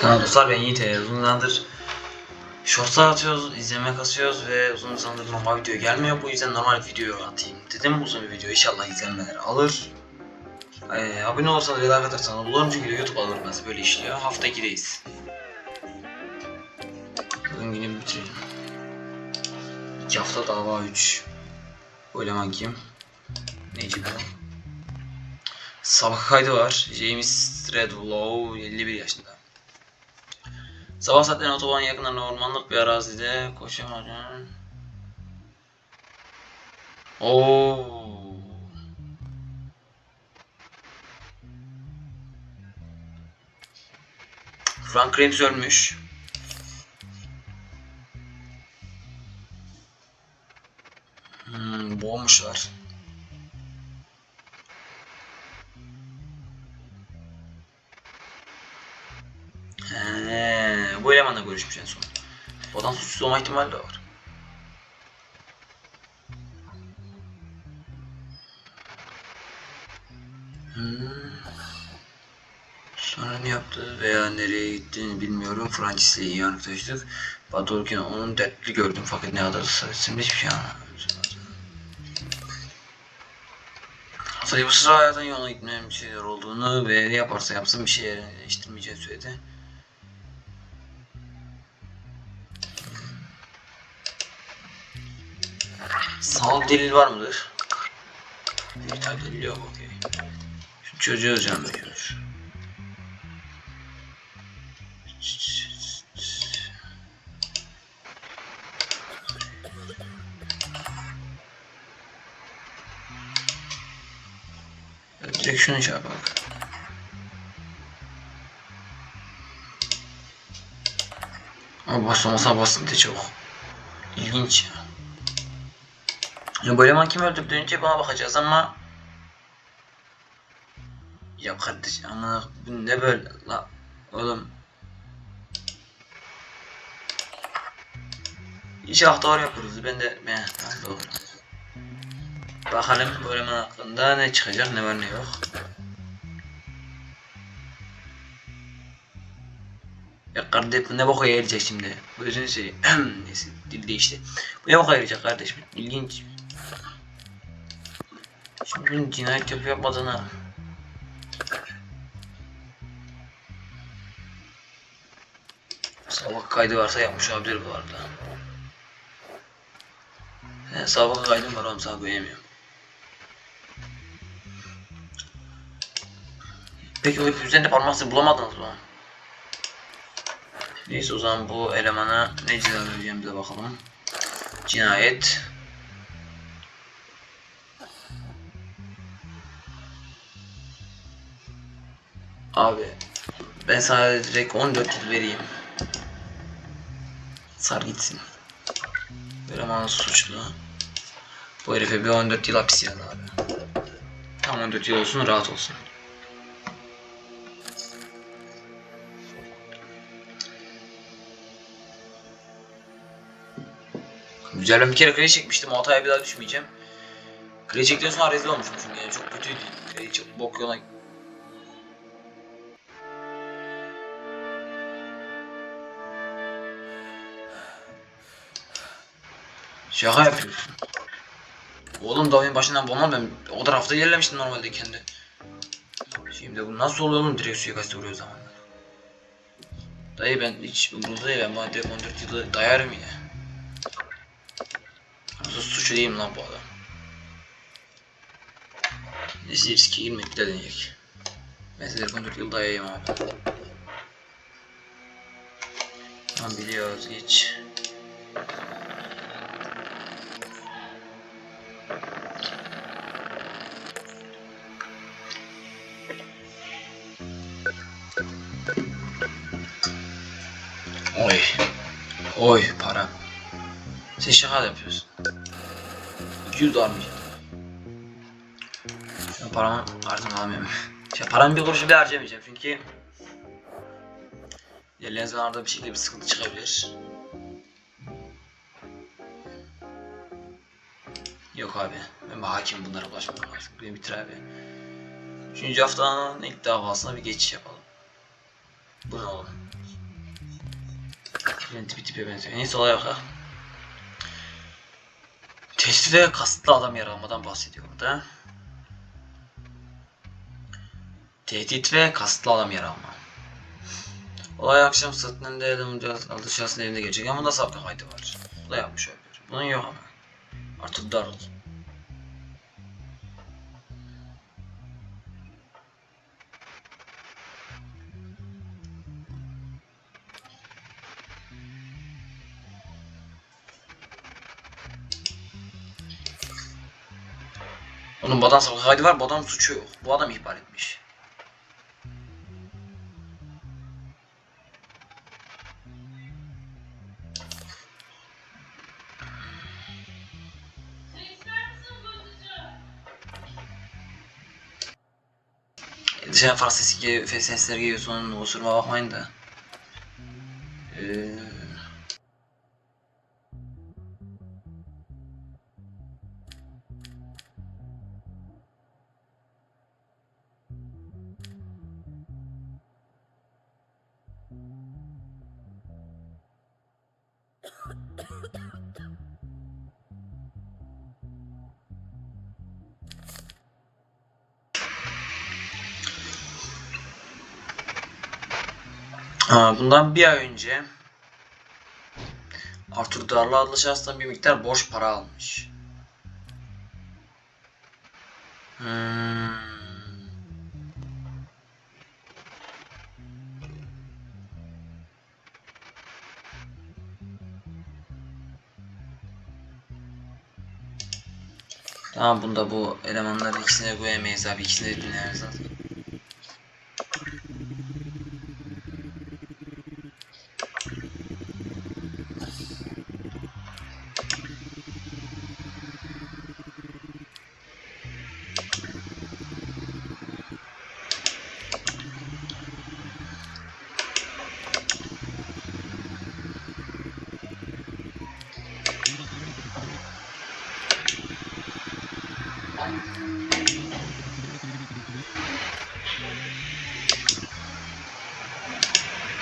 Kanal dostlar ben Yiğit. Ee, Uzun zamandır shortslar atıyoruz, izleme kasıyoruz ve uzun zamandır normal video gelmiyor. Bu yüzden normal video atayım dedim. Uzun bir video inşallah izlenmeler alır. Ee, abone olursanız ve like atarsanız bulurum çünkü YouTube alırmaz böyle işliyor. Hafta 2'deyiz. Bugün günü bitirelim. İki hafta dava 3. Bu eleman kim? Neci bu? Sabah kaydı var. James Stradlow 51 yaşında. Sabah saatlerinde otoban yakınlarında ormanlık bir arazide koşamadan. Oo. Frank Reeves ölmüş. Hmm, boğmuşlar. He, bu elemanla görüşmüş en son. O adam suçsuz olma ihtimali de var. Hmm. Sonra ne yaptı veya nereye gittiğini bilmiyorum. Francis ile iyi arkadaşlık. Badurken onun dertli gördüm fakat ne kadar sarısın hiçbir şey anlamadım. Sayı bu sıra hayatın yoluna gitmeyen bir şeyler olduğunu ve ne yaparsa yapsın bir şey değiştirmeyeceğini söyledi. Sağlık delil var mıdır? Dijital delil yok okey. Şu çocuğu bekliyor. Direkt şunu şey yapalım. Ama basmasa basıntı çok. İlginç ya. Ya bu eleman kim öldürdüğünce bana bakacağız ama Ya kardeş ama ne böyle? La oğlum. İnşallah doğru yapıyoruz. Ben de ben doğru Bakalım bu eleman hakkında ne çıkacak ne var ne yok. Ya kardeş bu ne boka yarayacak şimdi? Gözünü seveyim Neyse dil değişti. Bu ne boka yarayacak kardeş İlginç bunun cinayet yapıp yapmadığını Sabah kaydı varsa yapmış olabilir bu arada. He, sabah kaydım var oğlum sana güvenemiyorum. Peki o üzerinde parmak izi bulamadınız mı? Neyse o zaman bu elemana ne ceza vereceğimize bakalım. Cinayet. Abi ben sana direkt 14 yıl vereyim. Sar gitsin. Eleman suçlu. Bu herife bir 14 yıl hapis yani abi. Tam 14 yıl olsun rahat olsun. Güzel ben bir kere kredi çekmiştim. O hataya bir daha düşmeyeceğim. Kredi çektikten sonra rezil olmuşum çünkü yani çok kötüydü. Kredi çok bok yola Şaka yapıyorsun. Oğlum da oyun başından bomba ben o tarafta yerlemiştim normalde kendi. Şimdi bu nasıl oluyor oğlum direkt suikastı vuruyor zamanla. Dayı ben hiç umurumda değil ben bana direkt 14 yılı dayarım yine. Nasıl suçlu değilim lan bu adam. Neyse riske girmek de deneyek. Ben size direkt 14 yıl dayayayım abi. Tamam biliyoruz geç. Oy para. Sen şaka yapıyorsun. 200 dolar mı? Ben paramı artık alamıyorum. Ya paramın bir kuruşu bile harcamayacağım çünkü ilerleyen zamanlarda bir şekilde bir sıkıntı çıkabilir. Yok abi. Ben hakim bunlara ulaşmam lazım. Beni bitir abi. Üçüncü haftanın ilk davasına bir geçiş yapalım. Bu ne oğlum? Yani tipi tipe benziyor. En iyisi olay yok ha. Tehdit ve kasıtlı adam yaralamadan bahsediyor burada. Tehdit ve kasıtlı adam yaralama. Olay akşam sırtının önünde adamın aldığı şahsın evinde geçecek ama da sapka kaydı var. Bu da yapmış olabilir. Bunun yok ama. Artık darıl. Adam sapka kaydı var, bu adam suçu yok. Bu adam ihbar etmiş. Dışarı fazla sesi, geliyor- sesler geliyor sonun kusuruma bakmayın da. Bundan bir ay önce Arthur Darla adlı şahıstan bir miktar borç para almış. Hmm. Tamam bunda bu elemanları ikisine koyamayız abi ikisini de dinlememiz lazım.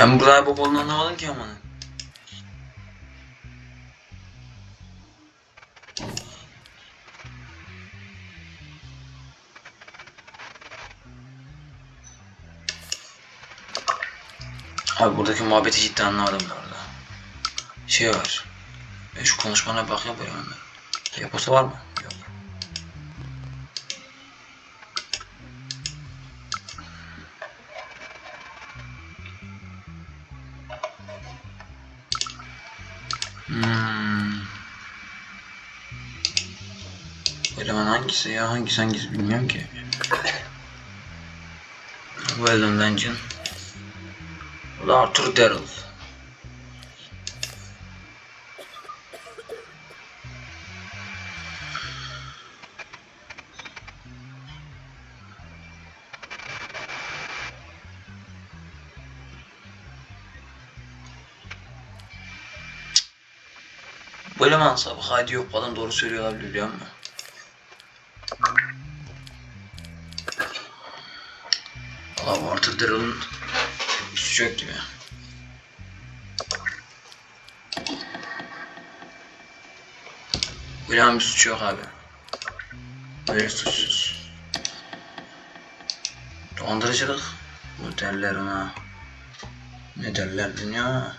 Ben buraya bok olduğunu anlamadım ki amanın. Abi buradaki muhabbeti cidden anlamadım bu arada. Şey var. Ben şu konuşmana bakayım böyle hemen. Yapısı var mı? Hangisi ya? Hangisi hangisi bilmiyorum ki. Weldon Dungeon. Bu da Arthur Darrell. Bu eleman sabah hadi yok falan doğru söylüyor olabilir biliyor musun? Bu Arthur Darrell'ın suçu yok gibi. Elemanın bir suçu yok abi. Böyle suçsuz. Dolandırıcılık. Bu derler ona. Ne derler dünya?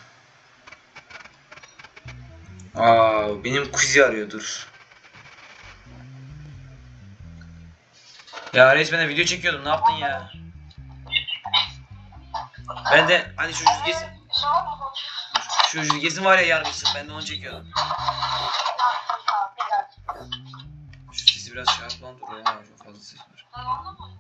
Aa, benim kuzi arıyordur. Ya de video çekiyordum. Ne yaptın ya? Ben de hani şu yüzgesin şu yüzgesin var ya yargısın ben de onu çekiyordum. Şu sesi biraz şey yapmam duruyor ama çok fazla ses var. Anlamadım.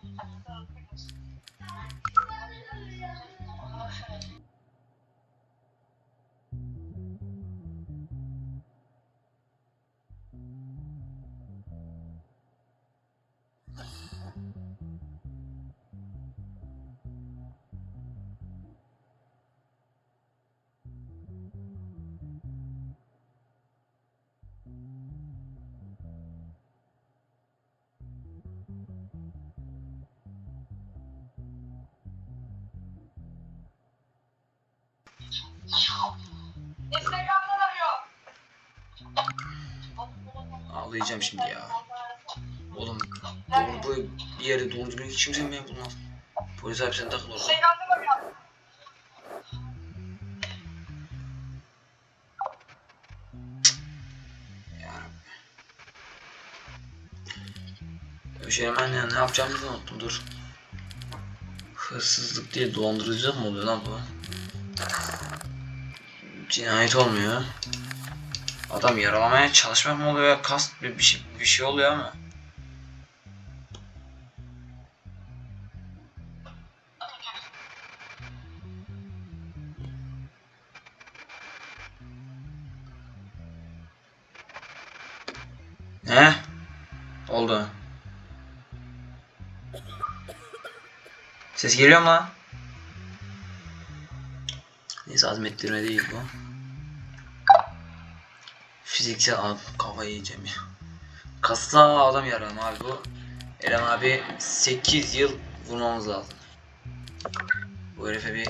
Instagram'dan. Ağlayacağım şimdi ya. Oğlum doğru bir yere doğru düzgün kimse mi bulmaz? Polis abi sen takıl orada. Instagram'dan ya ne yapacağımızı unuttum dur. Hırsızlık değil dolandırıcılık mı oluyor lan bu? Cinayet olmuyor. Adam yaralamaya çalışmak mı oluyor? Kast bir, bir şey bir şey oluyor ama. Ne? Oldu. Ses geliyor mu lan? Azmettirme değil bu. Fiziksel adam kafayı yiyeceğim ya. Kasla adam yaram abi bu. Eren abi 8 yıl vurmamız lazım. Bu herife bir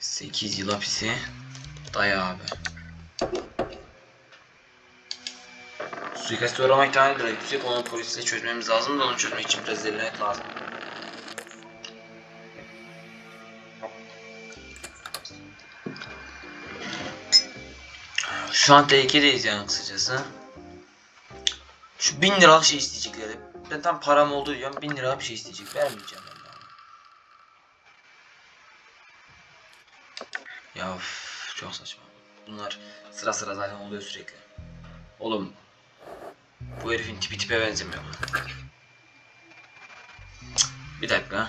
8 yıl hapisi daya abi. Suikast uğrama ihtimali biraz yüksek. Onu polisle çözmemiz lazım da onu çözmek için biraz delinek lazım. Şu an tehlikedeyiz yani kısacası. Şu bin liralık şey isteyecekler. Ben tam param olduğu diyorum bin lira bir şey isteyecek. Vermeyeceğim ben. Ya üf, çok saçma. Bunlar sıra sıra zaten oluyor sürekli. Oğlum bu herifin tipi tipe benzemiyor. Bir dakika.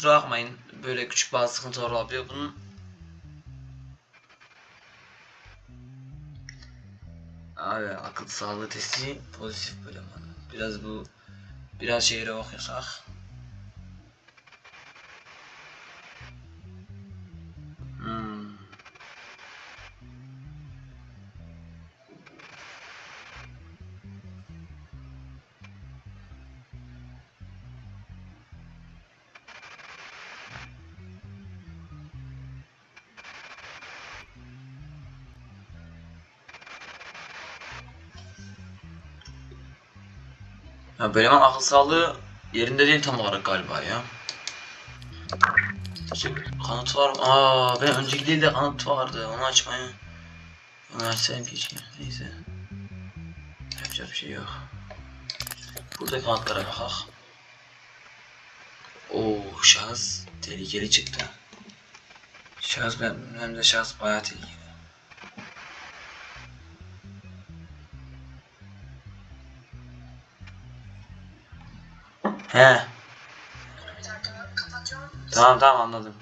Kusura bakmayın böyle küçük bazı sıkıntılar olabiliyor. Bunun Abi akıl sağlığı testi pozitif böyle man. Biraz bu biraz şehre bakıyorsak. Ya böyle hemen akıl sağlığı yerinde değil tam olarak galiba ya. Kanıt var mı? Aa ben önceki değil de kanıt vardı. Onu açmaya. Onu açsaydım keşke. Neyse. Yapacak bir şey yok. Burada kanıtlara bakak. Oo şahıs tehlikeli çıktı. Şahıs ben hem de şahıs bayağı tehlikeli. He. Bir dakika. Tamam tamam anladım.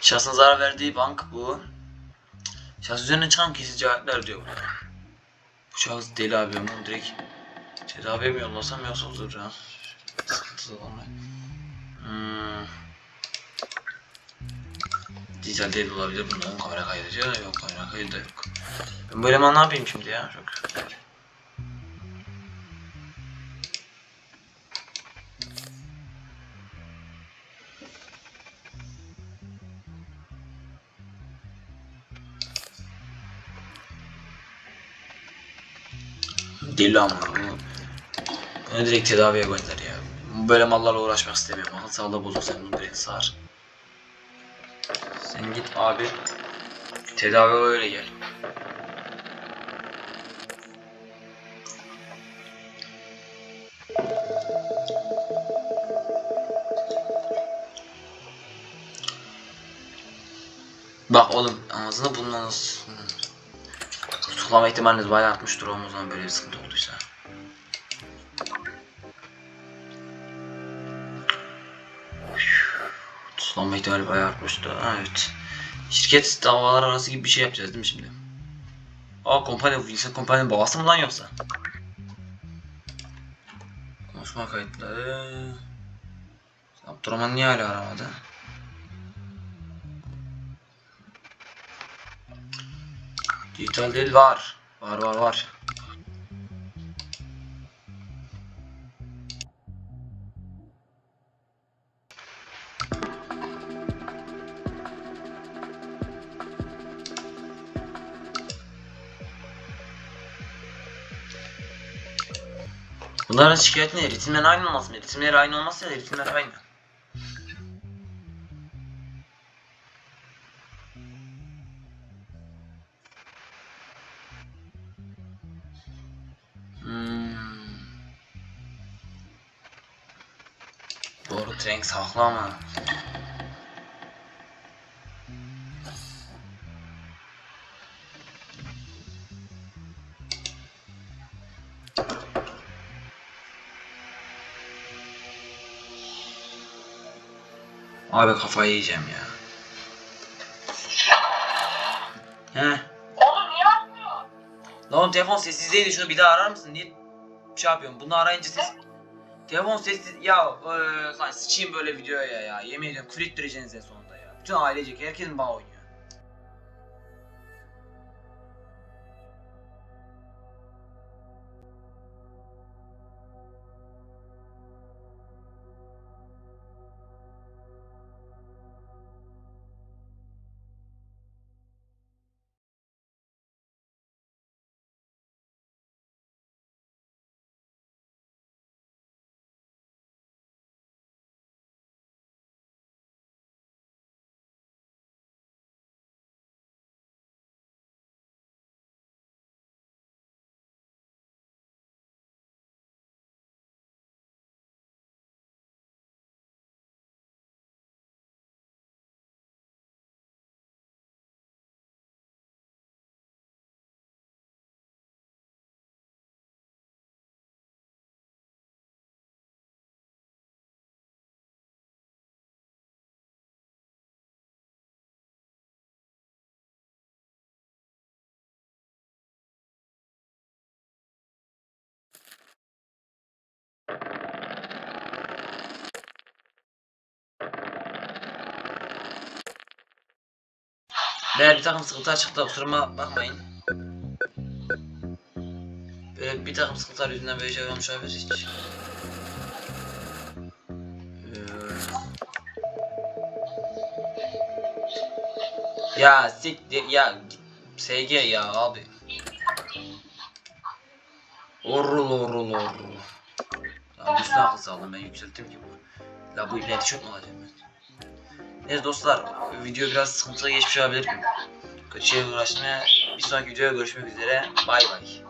Şahsın zarar verdiği bank bu. Şahs üzerine çıkan kesin cevaplar diyor burada. Bu şahıs deli abi bunu direkt tedaviye mi yollasam yoksa olur ya. Sıkıntılı olmuyor. Hmm. Dijital değil olabilir. Bunların kamera kaydediyor da yok kamera kaydı da yok. Ben böyle ne yapayım şimdi ya? Çok deli amına. Onu direkt tedaviye gönder ya. Böyle mallarla uğraşmak istemiyorum. Akıl sağlığı bozuk sen bunu direkt sağır. Sen git abi. Tedavi öyle gel. Bak oğlum ağzını bulmanız tutuklama ihtimaliniz bayağı artmıştır o zaman böyle bir sıkıntı olduysa. Tutuklama ihtimali bayağı artmıştı. Ha, evet. Şirket davalar arası gibi bir şey yapacağız değil mi şimdi? Aa kompanya, Wilson kompanyanın babası mı lan yoksa? Konuşma kayıtları... Abdurrahman niye hala aramadı? Dijital değil var. Var var var. Bunların şikayeti ne? Ritimler aynı olması mı? Ritimleri aynı olmazsa ritimler aynı. Doğru Trank haklı ama. Abi kafayı yiyeceğim ya. Heh. Oğlum niye açmıyor? Lan oğlum telefon sessizdeydi şunu bir daha arar mısın? Niye şey yapıyorsun? Bunu arayınca ses... Telefon sessiz... Ya eee lan sıçayım böyle videoya ya. Yemin ediyorum küfür ettireceksiniz en sonunda ya. Bütün ailecek herkes mi bana oynuyor? Eğer bir takım sıkıntılar çıktı kusuruma bakmayın. Böyle bir takım sıkıntılar yüzünden böyle şey olmuş olabilir hiç. Ee, Ya siktir ya SG ya abi. Orul orul orul. Ya üstüne akıl sağlam ben yükselttim ki bunu. La bu ileride çok mu ben? Neyse dostlar video biraz sıkıntılı geçmiş olabilir. Kötü şeye uğraşmaya bir sonraki videoya görüşmek üzere. Bay bay.